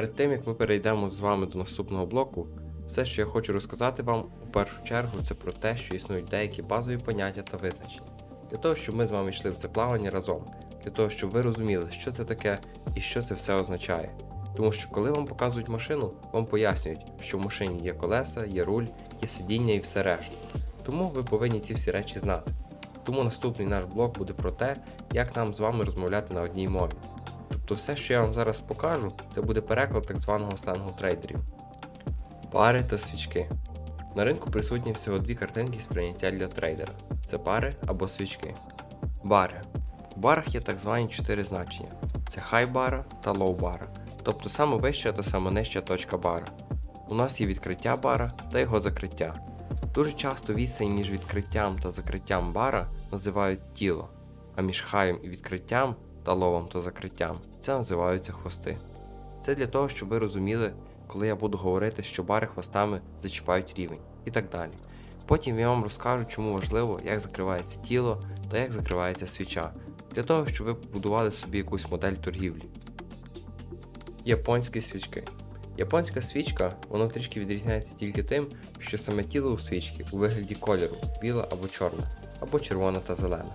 перед тим як ми перейдемо з вами до наступного блоку, все, що я хочу розказати вам у першу чергу, це про те, що існують деякі базові поняття та визначення. Для того, щоб ми з вами йшли в це плавання разом, для того, щоб ви розуміли, що це таке і що це все означає. Тому що коли вам показують машину, вам пояснюють, що в машині є колеса, є руль, є сидіння і все решта. Тому ви повинні ці всі речі знати. Тому наступний наш блок буде про те, як нам з вами розмовляти на одній мові. Тобто все, що я вам зараз покажу, це буде переклад так званого сленгу трейдерів. Пари та свічки. На ринку присутні всього дві картинки сприйняття для трейдера: це пари або свічки. Бари. В барах є так звані чотири значення: це хай бара та лоу бара, тобто саме вища та саме нижча точка бара. У нас є відкриття бара та його закриття. Дуже часто відстань між відкриттям та закриттям бара називають тіло, а між хаєм і відкриттям та ловом та закриттям це називаються хвости. Це для того, щоб ви розуміли, коли я буду говорити, що бари хвостами зачіпають рівень і так далі. Потім я вам розкажу, чому важливо, як закривається тіло та як закривається свіча, для того, щоб ви побудували собі якусь модель торгівлі. Японські свічки. Японська свічка, вона трішки відрізняється тільки тим, що саме тіло у свічки у вигляді кольору біла або чорна, або червона та зелена.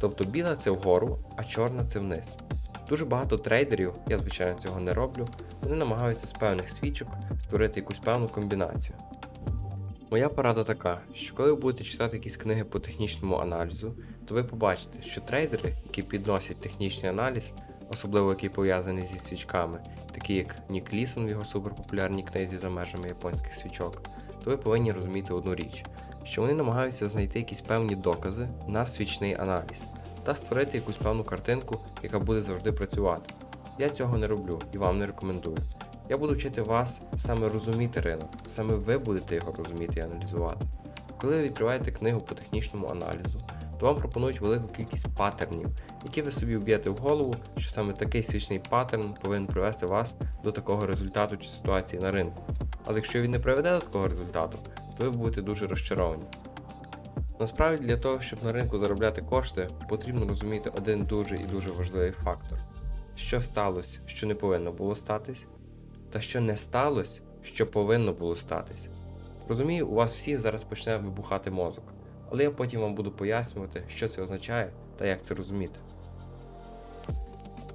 Тобто біла це вгору, а чорна це вниз. Дуже багато трейдерів, я звичайно цього не роблю, вони намагаються з певних свічок створити якусь певну комбінацію. Моя порада така, що коли ви будете читати якісь книги по технічному аналізу, то ви побачите, що трейдери, які підносять технічний аналіз, особливо який пов'язаний зі свічками, такі як Нік Лісон в його суперпопулярній книзі за межами японських свічок, то ви повинні розуміти одну річ, що вони намагаються знайти якісь певні докази на свічний аналіз та створити якусь певну картинку, яка буде завжди працювати. Я цього не роблю і вам не рекомендую. Я буду вчити вас саме розуміти ринок, саме ви будете його розуміти і аналізувати. Коли ви відкриваєте книгу по технічному аналізу, то вам пропонують велику кількість паттернів, які ви собі вб'єте в голову, що саме такий свічний паттерн повинен привести вас до такого результату чи ситуації на ринку. Але якщо він не приведе до такого результату, то ви будете дуже розчаровані. Насправді для того, щоб на ринку заробляти кошти, потрібно розуміти один дуже і дуже важливий фактор: що сталося, що не повинно було статись, та що не сталося, що повинно було статись. Розумію, у вас всі зараз почне вибухати мозок, але я потім вам буду пояснювати, що це означає та як це розуміти.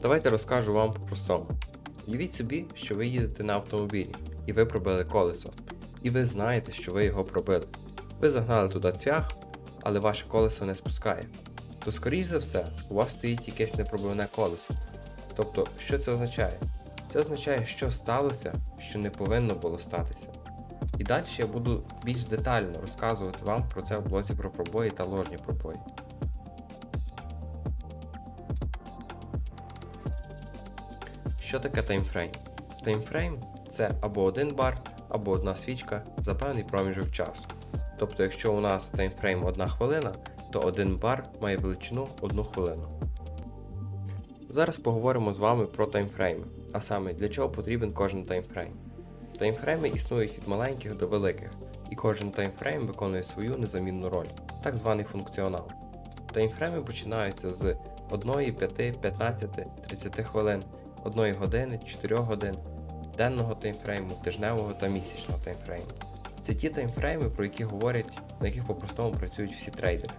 Давайте розкажу вам по-простому. Уявіть собі, що ви їдете на автомобілі, і ви пробили колесо, і ви знаєте, що ви його пробили. Ви загнали туди цвях, але ваше колесо не спускає. То, скоріш за все, у вас стоїть якесь непробивне колесо. Тобто, що це означає? Це означає, що сталося, що не повинно було статися. І далі я буду більш детально розказувати вам про це в блозі про пробої та ложні пробої. Що таке таймфрейм? Таймфрейм це або один бар, або одна свічка за певний проміжок часу. Тобто, якщо у нас таймфрейм 1 хвилина, то один бар має величину 1 хвилину. Зараз поговоримо з вами про таймфрейми, а саме для чого потрібен кожен таймфрейм. Таймфрейми існують від маленьких до великих, і кожен таймфрейм виконує свою незамінну роль, так званий функціонал. Таймфрейми починаються з 1, 5, 15, 30 хвилин, 1 години, 4 годин, денного таймфрейму, тижневого та місячного таймфрейму. Це ті таймфрейми, про які говорять, на яких по-простому працюють всі трейдери.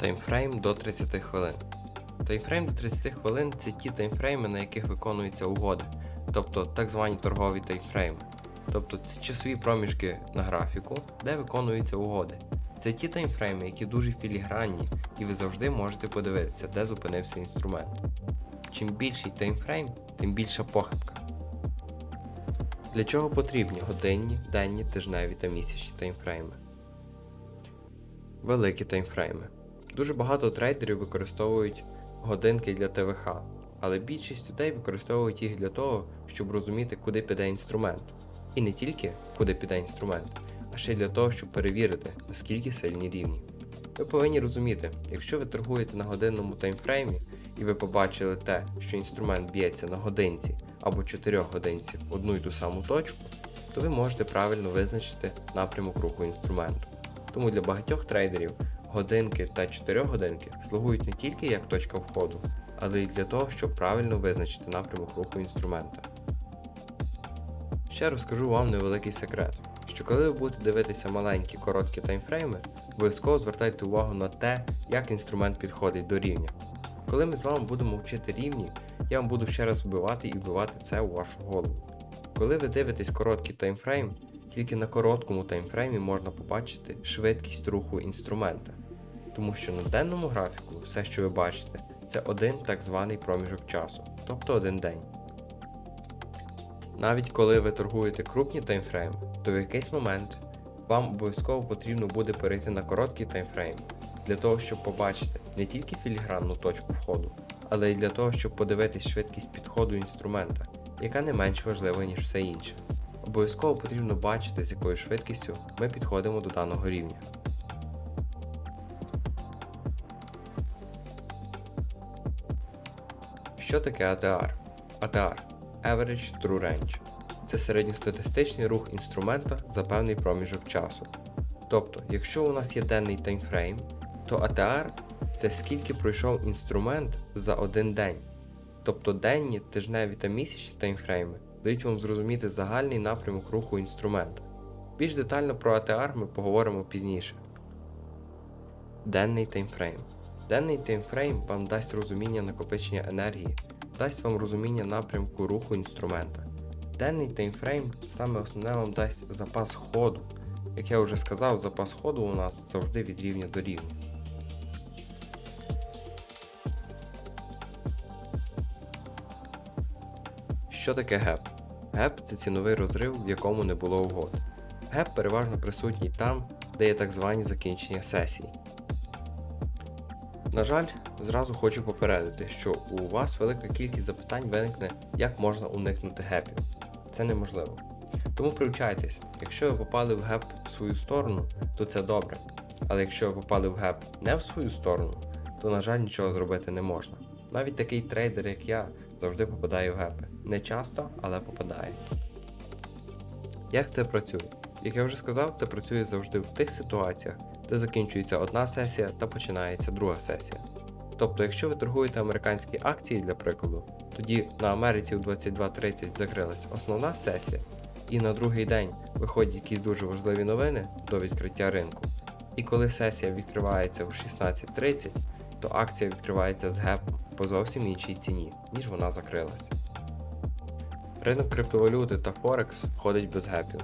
Таймфрейм до 30 хвилин. Таймфрейм до 30 хвилин це ті таймфрейми, на яких виконуються угоди, тобто так звані торгові таймфрейми. Тобто це часові проміжки на графіку, де виконуються угоди. Це ті таймфрейми, які дуже філігранні, і ви завжди можете подивитися, де зупинився інструмент. Чим більший таймфрейм, тим більша похибка. Для чого потрібні годинні, денні, тижневі та місячні таймфрейми? Великі таймфрейми. Дуже багато трейдерів використовують годинки для ТВХ, але більшість людей використовують їх для того, щоб розуміти, куди піде інструмент. І не тільки куди піде інструмент, а ще й для того, щоб перевірити, наскільки сильні рівні. Ви повинні розуміти, якщо ви торгуєте на годинному таймфреймі і ви побачили те, що інструмент б'ється на годинці або 4 годинці в одну й ту саму точку, то ви можете правильно визначити напрямок руху інструменту. Тому для багатьох трейдерів годинки та 4 годинки слугують не тільки як точка входу, але й для того, щоб правильно визначити напрямок руху інструмента. Ще розкажу вам невеликий секрет, що коли ви будете дивитися маленькі короткі таймфрейми, обов'язково звертайте увагу на те, як інструмент підходить до рівня. Коли ми з вами будемо вчити рівні, я вам буду ще раз вбивати і вбивати це у вашу голову. Коли ви дивитесь короткий таймфрейм, тільки на короткому таймфреймі можна побачити швидкість руху інструмента, тому що на денному графіку все, що ви бачите, це один так званий проміжок часу, тобто один день. Навіть коли ви торгуєте крупні таймфрейми, то в якийсь момент вам обов'язково потрібно буде перейти на короткий таймфрейм для того, щоб побачити не тільки філігранну точку входу, але й для того, щоб подивитись швидкість підходу інструмента, яка не менш важлива, ніж все інше. Обов'язково потрібно бачити, з якою швидкістю ми підходимо до даного рівня. Що таке ATR? ATR Average True Range. Це середньостатистичний рух інструмента за певний проміжок часу. Тобто, якщо у нас є денний таймфрейм, то ATR це скільки пройшов інструмент за один день. Тобто денні, тижневі та місячні таймфрейми дають вам зрозуміти загальний напрямок руху інструмента. Більш детально про ATR ми поговоримо пізніше. Денний таймфрейм. Денний таймфрейм вам дасть розуміння накопичення енергії, дасть вам розуміння напрямку руху інструмента. Денний таймфрейм саме основне вам дасть запас ходу. Як я вже сказав, запас ходу у нас завжди від рівня до рівня. Що таке геп? Геп це ціновий розрив, в якому не було угод. Геп переважно присутній там, де є так звані закінчення сесій. На жаль, зразу хочу попередити, що у вас велика кількість запитань виникне, як можна уникнути гепів. Це неможливо. Тому привчайтесь, якщо ви попали в геп в свою сторону, то це добре. Але якщо ви попали в геп не в свою сторону, то на жаль нічого зробити не можна. Навіть такий трейдер, як я, завжди попадає в гепи. Не часто, але попадає. Як це працює? Як я вже сказав, це працює завжди в тих ситуаціях, де закінчується одна сесія та починається друга сесія. Тобто, якщо ви торгуєте американські акції, для прикладу, тоді на Америці в 22.30 закрилась основна сесія, і на другий день виходять якісь дуже важливі новини до відкриття ринку. І коли сесія відкривається в 16.30, то акція відкривається з гепом по зовсім іншій ціні, ніж вона закрилась. Ринок криптовалюти та Форекс ходить без гепів.